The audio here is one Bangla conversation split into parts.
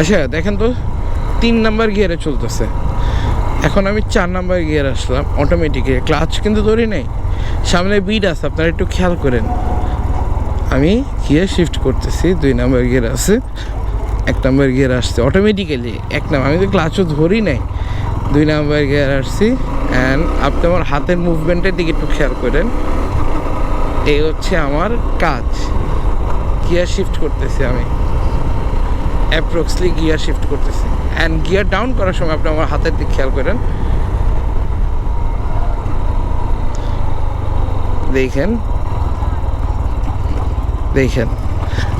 আচ্ছা দেখেন তো, তিন নাম্বার গিয়ারে চলতেছে। এখন আমি চার নাম্বার গিয়ার আসলাম অটোমেটিকে ক্লাচ কিন্তু ধরি নাই। সামনে বিড আছে, আপনারা একটু খেয়াল করেন। আমি গিয়ার শিফট করতেছি, দুই নাম্বার গিয়ার আছে, এক নাম্বার গিয়ার আসছে। অটোমেটিক্যালি এক নাম্বার, আমি তো ক্লাচও ধরি নাই। দুই নাম্বার গিয়ার আসছি অ্যান্ড আপনি আমার হাতের মুভমেন্টের দিকে একটু খেয়াল করেন। এই হচ্ছে আমার কাজ। গিয়ার শিফট করতেছি আমি। অ্যাপ্রক্সলি গিয়ার শিফট করতেছি। অ্যান্ড গিয়ার ডাউন করার সময় আপনি আমার হাতের দিক খেয়াল করেন। দেখেন। দেখেন।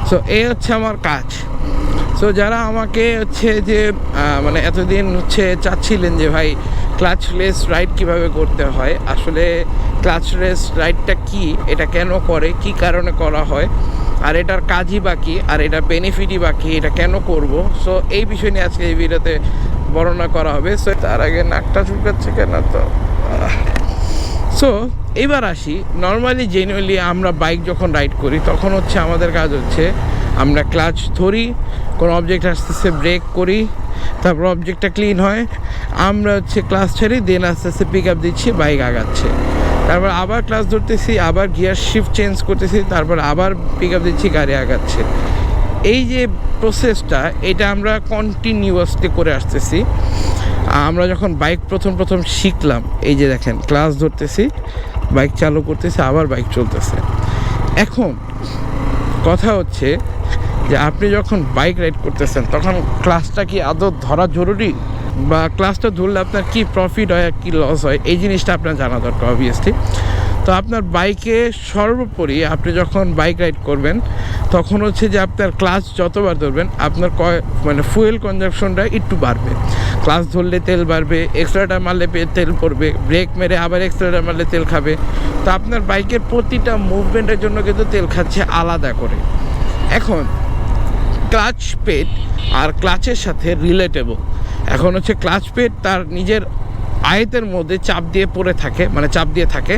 সো এই হচ্ছে আমার কাজ। সো যারা আমাকে হচ্ছে যে মানে এতদিন হচ্ছে চাচ্ছিলেন যে, ভাই ক্লাচলেস রাইড কীভাবে করতে হয়? আসলে ক্লাচলেস রাইডটা কি? এটা কেন করে? কি কারণে করা হয়? আর এটার কাজই বাকি, আর এটার বেনিফিটই বাকি, এটা কেন করব? সো এই বিষয় নিয়ে আজকে এই ভিডিওতে বর্ণনা করা হবে। সো তার আগে নাকটা চুলকাচ্ছে কেন তো? সো এবার আসি। নর্মালি জেনুয়ালি আমরা বাইক যখন রাইড করি, তখন হচ্ছে আমাদের কাজ হচ্ছে, আমরা ক্লাচ ধরি, কোনো অবজেক্ট আস্তে আস্তে ব্রেক করি, তারপর অবজেক্টটা ক্লিন হয়, আমরা হচ্ছে ক্লাস ছাড়ি দেন আস্তে আস্তে পিক আপ দিচ্ছি বাইক আগাচ্ছে। তারপর আবার ক্লাস ধরতেছি, আবার গিয়ার শিফট চেঞ্জ করতেছি, তারপর আবার পিক আপ দিচ্ছি, গাড়ি আগাচ্ছে। এই যে প্রসেসটা এটা আমরা কন্টিনিউয়াসলি করে আসতেছি। আমরা যখন বাইক প্রথম প্রথম শিখলাম, এই যে দেখেন ক্লাস ধরতেছি বাইক চালু করতেছি, আবার বাইক চলতেছে। এখন কথা হচ্ছে যে, আপনি যখন বাইক রাইড করতেছেন, তখন ক্লাসটা কি আদৌ ধরা জরুরি? বা ক্লাসটা ধরলে আপনার কি প্রফিট হয় আর কী লস হয়, এই জিনিসটা আপনার জানা দরকার অবভিয়াসলি তো আপনার বাইকে সর্বোপরি আপনি যখন বাইক রাইড করবেন, তখন হচ্ছে যে আপনার ক্লাস যতবার ধরবেন, আপনার কয় মানে ফুয়েল কনজাপশনটা একটু বাড়বে। ক্লাস ধরলে তেল বাড়বে এক্সট্রাটার মারলে তেল পড়বে ব্রেক মেরে আবার এক্সট্রাটার মারলে তেল খাবে। তো আপনার বাইকের প্রতিটা মুভমেন্টের জন্য কিন্তু তেল খাচ্ছে আলাদা করে। এখন ক্লাচ পেট আর ক্লাচের সাথে রিলেটেবল এখন হচ্ছে ক্লাচ পেট তার নিজের আয়তের মধ্যে চাপ দিয়ে পড়ে থাকে মানে চাপ দিয়ে থাকে।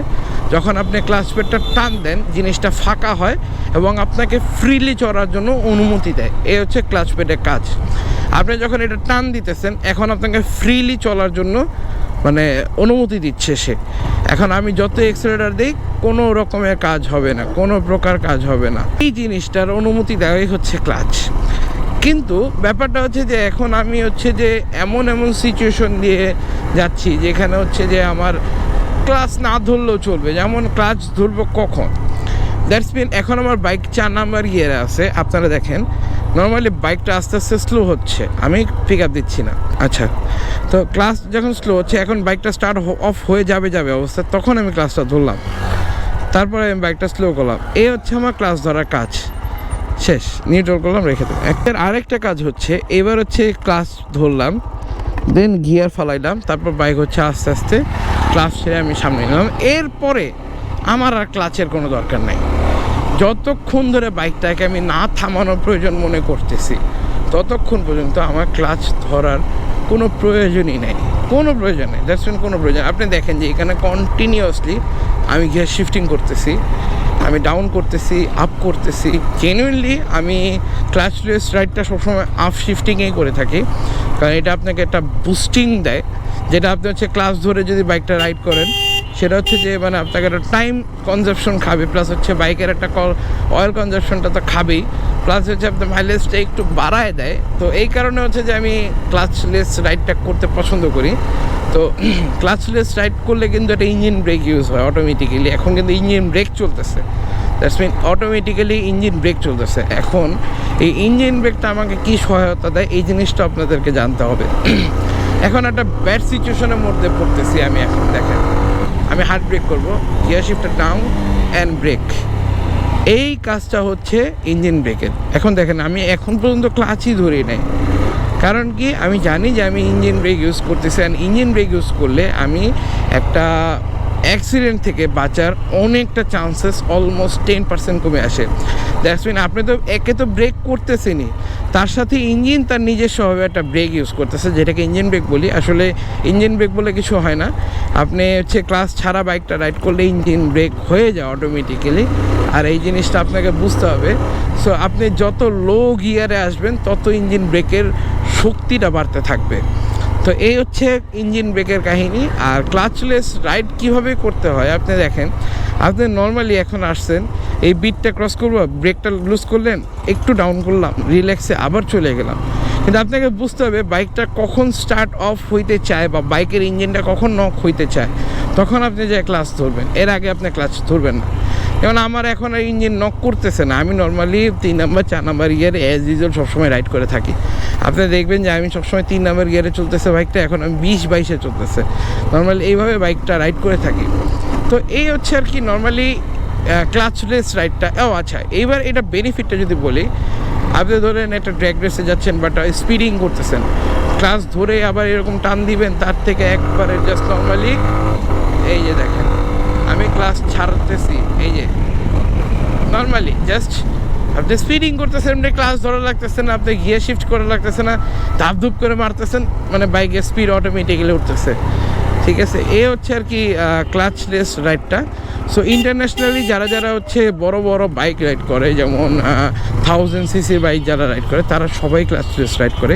যখন আপনি ক্লাচ পেটটা টান দেন, জিনিসটা ফাঁকা হয় এবং আপনাকে ফ্রিলি চড়ার জন্য অনুমতি দেয়। এ হচ্ছে ক্লাচ পেটের কাজ। আপনি যখন এটা টান দিতেছেন, এখন আপনাকে ফ্রিলি চলার জন্য মানে অনুমতি দিচ্ছে সে। এখন আমি যত এক্সেলেটার দিই কোনো রকমের কাজ হবে না, কোনো প্রকার কাজ হবে না। এই জিনিসটার অনুমতি দেওয়াই হচ্ছে ক্লাচ কিন্তু ব্যাপারটা হচ্ছে যে, এখন আমি হচ্ছে যে, এমন এমন সিচুয়েশন দিয়ে যাচ্ছি, যেখানে হচ্ছে যে, আমার ক্লাচ না ধরলেও চলবে। যেমন ক্লাচ ধরবো কখন? দ্যাটস মিন এখন আমার বাইক চার নাম্বার গিয়ারে আছে, আপনারা দেখেন। নর্মালি বাইকটা আস্তে আস্তে স্লো হচ্ছে। আমি পিক আপ দিচ্ছি না। আচ্ছা তো ক্লাস যখন স্লো হচ্ছে, এখন বাইকটা স্টার্ট অফ হয়ে যাবে যাবে অবস্থা। তখন আমি ক্লাসটা ধরলাম। তারপরে আমি বাইকটা স্লো করলাম। এই হচ্ছে আমার ক্লাস ধরার কাজ। শেষ। নিউট্রাল করলাম, রেখে দেবো একটা, আরেকটা কাজ হচ্ছে, এবার হচ্ছে ক্লাস ধরলাম। দেন গিয়ার ফালাইলাম। তারপর বাইক হচ্ছে আস্তে আস্তে ক্লাস ছেড়ে আমি সামনে নিলাম এরপরে আমার আর ক্লাচের কোনো দরকার নাই। যতক্ষণ ধরে বাইকটাকে আমি না থামানোর প্রয়োজন মনে করতেছি, ততক্ষণ পর্যন্ত আমার ক্লাচ ধরার কোনো প্রয়োজনই নেই। কোনো প্রয়োজন নেই মিন কোনো প্রয়োজন আপনি দেখেন যে এখানে কন্টিনিউয়াসলি আমি গিয়ার শিফটিং করতেছি, আমি ডাউন করতেছি আপ করতেছি। জেনুইনলি আমি ক্লাচ ক্লাচলেস রাইডটা সবসময় আপ শিফটিংয়েই করে থাকি। কারণ এটা আপনাকে একটা বুস্টিং দেয়, যেটা আপনি হচ্ছে ক্লাস ধরে যদি বাইকটা রাইড করেন সেটা হচ্ছে যে মানে আপনাকে একটা টাইম কনজাপশন খাবে প্লাস হচ্ছে বাইকের একটা কল অয়েল কনজাপশনটা তো খাবেই প্লাস হচ্ছে আপনার মাইলেজটা একটু বাড়ায় দেয়। তো এই কারণে হচ্ছে যে, আমি ক্লাচলেস রাইডটা করতে পছন্দ করি। তো ক্লাচলেস রাইড করলে কিন্তু একটা ইঞ্জিন ব্রেক ইউজ হয় অটোমেটিক্যালি এখন কিন্তু ইঞ্জিন ব্রেক চলতেছে। That's mean automatically engine brake চলতেছে। এখন এই ইঞ্জিন ব্রেকটা আমাকে কি সহায়তা দেয়, এই জিনিসটা আপনাদেরকে জানতে হবে। এখন একটা ব্যাড সিচুয়েশনের মধ্যে পড়তেছি আমি এখন, দেখেন। আমি হার্ট ব্রেক করব gear shifter down and brake এই কাজটা হচ্ছে ইঞ্জিন ব্রেকের এখন দেখেন, আমি এখন পর্যন্ত ক্লাচই ধরি নাই। কারণ কি? আমি জানি যে আমি ইঞ্জিন ব্রেক ইউজ করতেছি। অ্যান্ড ইঞ্জিন ব্রেক ইউজ করলে আমি একটা অ্যাক্সিডেন্ট থেকে বাঁচার অনেকটা চান্সেস অলমোস্ট টেন পার্সেন্ট কমে আসে। দ্যাটস মিন আপনি তো একে তো ব্রেক করতেছেনই। তার সাথে ইঞ্জিন তার নিজস্বভাবে একটা ব্রেক ইউজ করতেছে, যেটাকে ইঞ্জিন ব্রেক বলি। আসলে ইঞ্জিন ব্রেক বলে কিছু হয় না। আপনি হচ্ছে ক্লাস ছাড়া বাইকটা রাইড করলে ইঞ্জিন ব্রেক হয়ে যায় অটোমেটিক্যালি আর এই জিনিসটা আপনাকে বুঝতে হবে। সো আপনি যত লো গিয়ারে আসবেন, তত ইঞ্জিন ব্রেকের শক্তিটা বাড়তে থাকবে। তো এই হচ্ছে ইঞ্জিন ব্রেকের কাহিনী, আর ক্লাচলেস রাইড কীভাবে করতে হয় আপনি দেখেন। আপনি নর্মালি এখন আসছেন, এই বিটটা ক্রস করব ব্রেকটা লুজ করলেন, একটু ডাউন করলাম রিল্যাক্সে আবার চলে গেলাম। কিন্তু আপনাকে বুঝতে হবে বাইকটা কখন স্টার্ট অফ হইতে চায় বা বাইকের ইঞ্জিনটা কখন নক হইতে চায়, তখন আপনি যে ক্লাচ ধরবেন, এর আগে আপনি ক্লাচ ধরবেন না। যেমন আমার এখন আর ইঞ্জিন নক করতেছে না। আমি নর্মালি তিন নাম্বার চার নাম্বার ইয়ারে অ্যাজ ইউজুয়াল সবসময় রাইড করে থাকি। আপনি দেখবেন যে আমি সবসময় তিন নাম্বার গিয়ারে চলতেছে বাইকটা এখন আমি বিশ, বাইশে চলতেছে। নর্মালি এইভাবে বাইকটা রাইড করে থাকি। তো এই হচ্ছে আর কি নর্মালি ক্লাচলেস রাইডটা ও আচ্ছা এইবার এটা বেনিফিটটা যদি বলি, আপনি ধরেন একটা ড্র্যাগ রেসে যাচ্ছেন বাট স্পিডিং করতেছেন। ক্লাস ধরে আবার এরকম টান দিবেন, তার থেকে একবারে জাস্ট নর্মালি এই যে দেখেন। ক্লাস ছাড়তেছি, এই যে। নর্মালি জাস্ট আপনি স্পিডিং করতেছেন, আপনি ক্লাস ধরা লাগতেছে না, আপনি গিয়ে শিফট করে লাগতেছে না ধাপ ধুপ করে মারতেছেন মানে বাইকের স্পিড অটোমেটিক্যালি উঠতেছে। ঠিক আছে? এ হচ্ছে আর কি ক্লাচলেস রাইডটা সো ইন্টারন্যাশনালি যারা যারা হচ্ছে বড় বড় বাইক রাইড করে, যেমন থাউজেন্ড সিসির বাইক যারা রাইড করে, তারা সবাই ক্লাস ক্লাচলেস রাইড করে।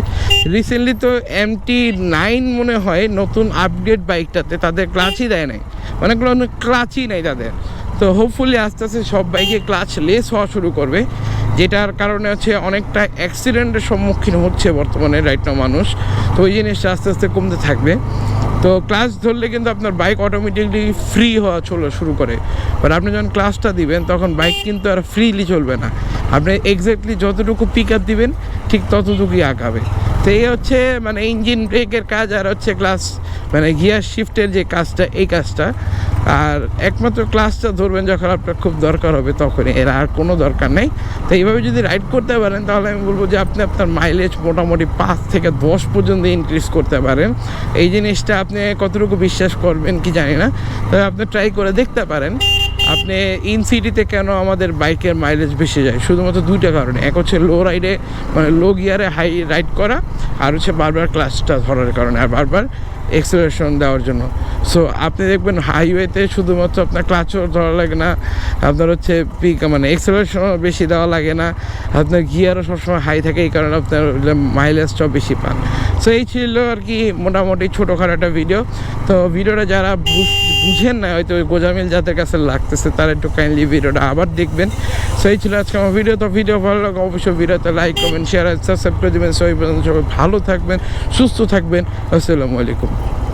রিসেন্টলি তো এম টি নাইন মনে হয় নতুন আপডেট বাইকটাতে তাদের ক্লাচই দেয় নাই। অনেকগুলো ক্লাচই নেই তাদের। তো হোপফুলি আস্তে আস্তে সব বাইকে ক্লাচ লেস হওয়া শুরু করবে। যেটার কারণে হচ্ছে অনেকটা অ্যাক্সিডেন্টের সম্মুখীন হচ্ছে বর্তমানে রাইট না মানুষ। তো ওই জিনিসটা আস্তে আস্তে কমতে থাকবে। তো ক্লাস ধরলে কিন্তু আপনার বাইক অটোমেটিকলি ফ্রি হওয়া চলো, শুরু করে। বাট আপনি যখন ক্লাসটা দিবেন, তখন বাইক কিন্তু আর ফ্রিলি চলবে না। আপনি এক্স্যাক্টলি যতটুকু পিক আপ দিবেন, ঠিক ততটুকুই আঁকাবে তো এই হচ্ছে মানে ইঞ্জিন ব্রেকের কাজ আর হচ্ছে ক্লাস মানে গিয়ার শিফটের যে কাজটা, এই কাজটা। আর একমাত্র ক্লাসটা ধরবেন যখন আপনার খুব দরকার হবে তখনই। এর আর কোনো দরকার নেই। তো এইভাবে যদি রাইড করতে পারেন, তাহলে আমি বলব যে আপনি আপনার মাইলেজ মোটামুটি পাঁচ থেকে দশ পর্যন্ত ইনক্রিজ করতে পারেন। এই জিনিসটা আপনি কতটুকু বিশ্বাস করবেন কি জানি না। তবে আপনি ট্রাই করে দেখতে পারেন, আপনি ইন সিটিতে কেন আমাদের বাইকের মাইলেজ বেশি যায়? শুধুমাত্র দুইটা কারণে। এক হচ্ছে লো রাইডে মানে লো গিয়ারে হাই রাইড করা, আর হচ্ছে বারবার ক্লাসটা ধরার কারণে। আর বারবার এক্সেলারেশন দেওয়ার জন্য। সো আপনি দেখবেন হাইওয়েতে শুধুমাত্র আপনার ক্লাচও ধরা লাগে না, আপনার হচ্ছে পিক মানে এক্সেলারেশনও বেশি দেওয়া লাগে না, আপনার গিয়ারও সবসময় হাই থাকে, এই কারণে আপনার মাইলেজটাও বেশি পান। সো এই ছিল আর কি মোটামুটি ছোটোখাটো একটা ভিডিও তো ভিডিওটা যারা বুঝ- বুঝেন না হয়তো ওই গোজামিল যাদের কাছে লাগতেছে, তারা একটু কাইন্ডলি ভিডিওটা আবার দেখবেন। সো এই ছিল আজকে আমার ভিডিও তো ভিডিও ভালো লাগে অবশ্যই ভিডিওতে লাইক কমেন্ট শেয়ার সাবস্ক্রাইব করে দেবেন। সবাই সবাই ভালো থাকবেন, সুস্থ থাকবেন। আসসালামু আলাইকুম।